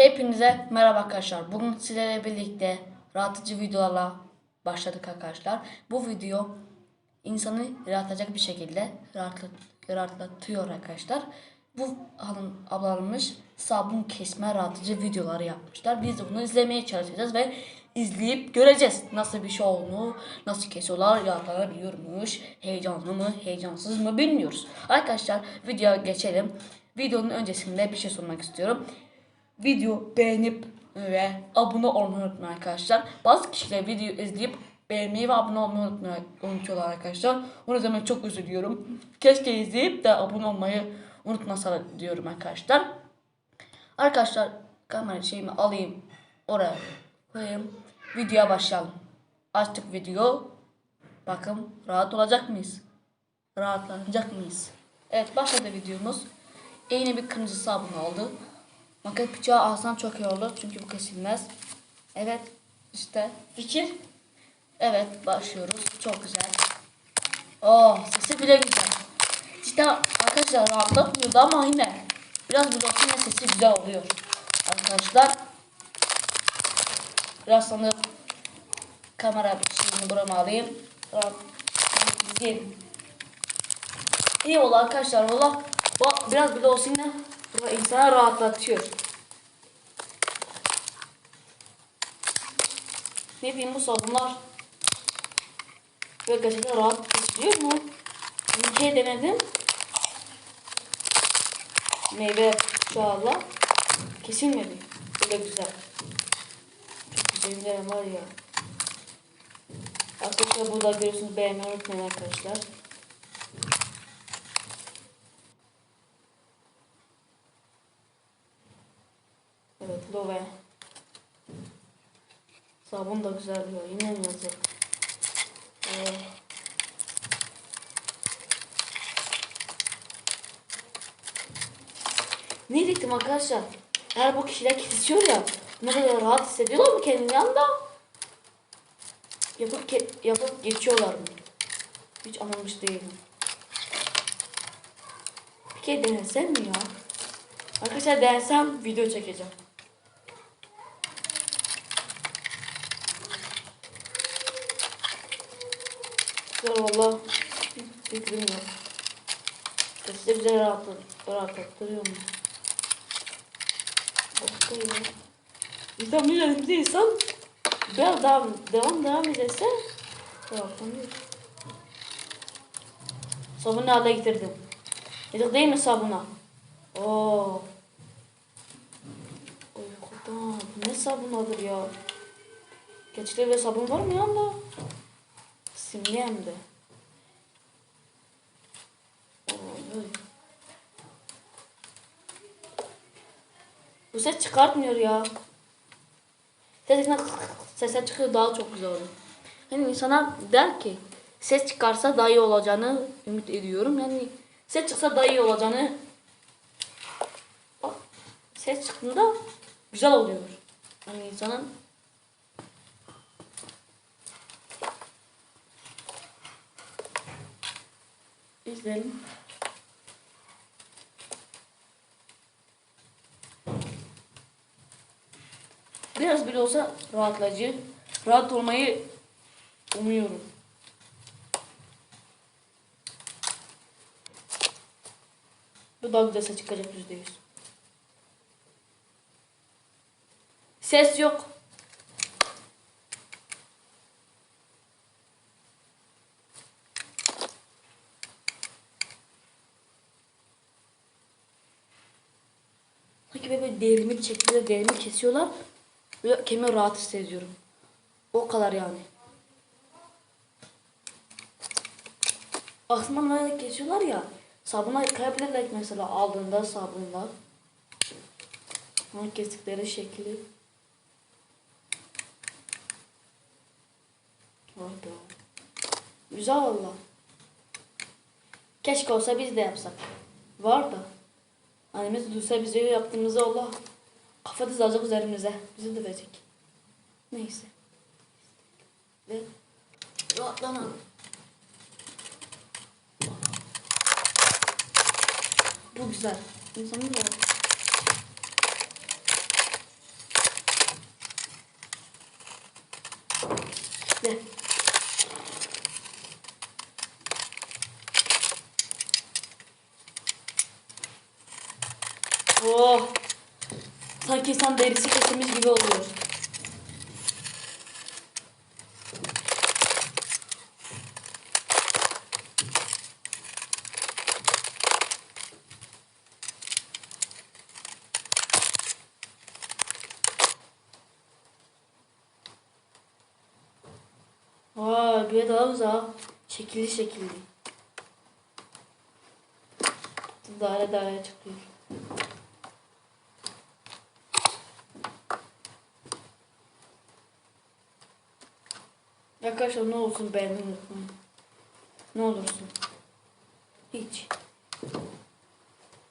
Hepinize merhaba arkadaşlar. Bugün sizlerle birlikte rahatlatıcı videolarla başladık arkadaşlar. Bu video insanı rahatlatacak bir şekilde rahatlat, rahatlatıyor arkadaşlar. Bu hanım ablalarımız sabun kesme rahatlatıcı videoları yapmışlar. Biz de bunu izlemeye çalışacağız ve izleyip göreceğiz. Nasıl bir şey olduğunu, nasıl kesiyorlar, rahatlanabiliyormuş, heyecanlı mı, heyecansız mı bilmiyoruz. Arkadaşlar videoya geçelim. Videonun öncesinde bir şey sormak istiyorum video beğenip ve abone olmayı unutmayın arkadaşlar. Bazı kişiler video izleyip beğenmeyi ve abone olmayı unutuyorlar arkadaşlar. O yüzden çok üzülüyorum. Keşke izleyip de abone olmayı unutmasa diyorum arkadaşlar. Arkadaşlar kamera şeyimi alayım. Oraya koyayım. Videoya başlayalım. Açtık video. Bakın rahat olacak mıyız? Rahatlanacak mıyız? Evet başladı videomuz. Yine bir kırmızı sabun oldu. Maket bıçağı alsam çok iyi olur çünkü bu kesilmez. Evet işte fikir. Evet başlıyoruz. Çok güzel. Oh sesi bile güzel. İşte arkadaşlar rahatlatmıyordu ama yine biraz yine sesi güzel oluyor. Arkadaşlar biraz sonra kamera şeyini burama alayım. Rahat. İyi oldu arkadaşlar valla. Biraz bile olsun yine bu insanı rahatlatıyor. Ne bileyim bu sabunlar ve gerçekten rahat kesiliyor mu? Bir kere denedim. Meyve çağla kesilmedi. Böyle güzel. Çok güzel var ya. Arkadaşlar burada görüyorsunuz beğenmeyi unutmayın arkadaşlar. Love. Sabun da güzel diyor. Yine yazık? Ee, ne diyecektim arkadaşlar? Eğer bu kişiler kesişiyor ya ne kadar rahat hissediyorlar mı kendini yanında? Yapıp, yapıp geçiyorlar mı? Hiç anlamış değilim. Bir kere denesem mi ya? Arkadaşlar denesem video çekeceğim. Güzel valla. Fikrim yok. Size güzel rahatlat, rahatlattırıyor mu? İnsan bir elimde insan biraz daha devam devam ederse rahatlanıyor. Sabunu hale getirdim. Yedik değil mi sabuna? Oo. Oy kurban. Bu ne sabun alır ya? Gerçekten böyle sabun var mı yanda? Simli hem de. Bu ses çıkartmıyor ya. Sesinden sese çıkıyor daha çok güzel oluyor. Yani insana der ki ses çıkarsa daha iyi olacağını ümit ediyorum. Yani ses çıksa daha iyi olacağını ses çıktığında güzel oluyor. Yani insanın izleyelim. Biraz bile olsa rahatlayıcı. Rahat olmayı umuyorum. Bu daha güzel çıkacak yüzde yüz. Ses yok. Sanki böyle derimi şekilde derimi kesiyorlar. Böyle kendimi rahat hissediyorum. O kadar yani. Aslında böyle kesiyorlar ya. Sabunla yıkayabilirler mesela aldığında sabunla. Ama kestikleri şekli. Be. Güzel valla. Keşke olsa biz de yapsak. Var da. Annemiz duysa bize yaptığımızı Allah kafa dizacak üzerimize. Bizi dövecek. Neyse. Ve rahatlanalım. Bu güzel. İnsanın da Sanki insan derisi kesilmiş gibi oluyor. Vay bir daha güzel. Şekilli şekilli. Daire daire çıkıyor. Arkadaşlar ne olsun beğenmeyi unutmayın. Ne olursun. Hiç.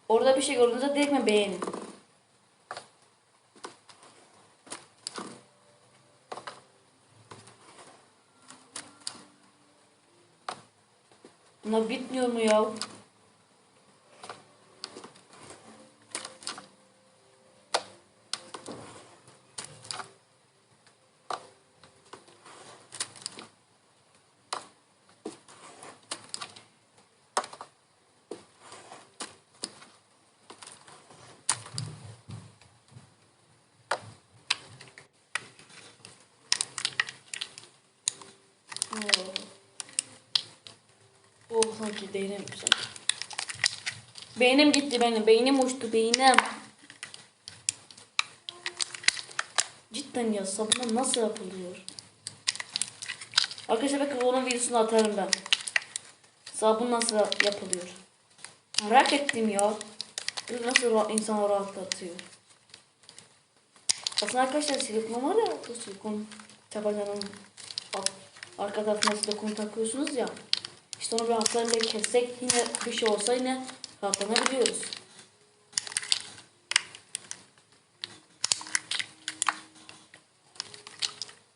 Orada bir şey gördüğünüzde direkt mi beğenin. Bunlar bitmiyor mu ya? Oo. Oh sanki beynim güzel. Beynim gitti benim. Beynim uçtu beynim. Cidden ya sabun nasıl yapılıyor? Arkadaşlar bakın onun videosunu atarım ben. Sabun nasıl yapılıyor? Merak ettim ya. Nasıl insanı rahatlatıyor? Aslında arkadaşlar silikon var ya bu silikon tabancanın arka tarafına silikon takıyorsunuz ya. İşte onu bir hastaneyle kessek yine bir şey olsa yine rahatlanabiliyoruz.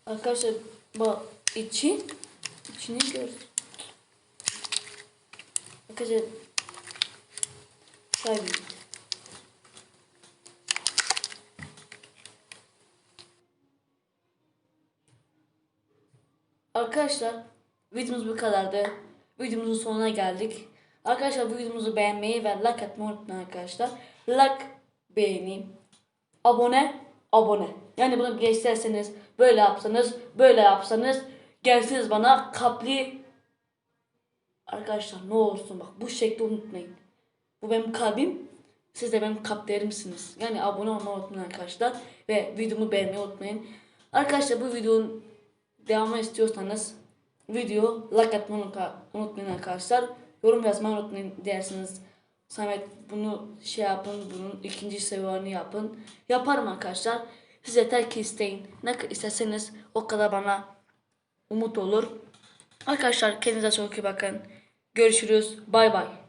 Arkadaşlar bak içi içini gör. Arkadaşlar kaybettim. Arkadaşlar videomuz bu kadardı. Videomuzun sonuna geldik. Arkadaşlar bu videomuzu beğenmeyi ve like atmayı unutmayın arkadaşlar. Like, beğeni, abone, abone. Yani bunu gösterseniz, böyle yapsanız, böyle yapsanız gelsiniz bana kapli Arkadaşlar ne olursun bak bu şekli unutmayın. Bu benim kalbim. Siz de benim kalplerimsiniz. Yani abone olmayı unutmayın arkadaşlar. Ve videomu beğenmeyi unutmayın. Arkadaşlar bu videonun devamı istiyorsanız video like atmayı unutma- unutmayın arkadaşlar. Yorum yazmayı unutmayın dersiniz. Samet bunu şey yapın, bunun ikinci seviyeni yapın. Yaparım arkadaşlar. Siz yeter ki isteyin. Ne isterseniz o kadar bana umut olur. Arkadaşlar kendinize çok iyi bakın. Görüşürüz. Bay bay.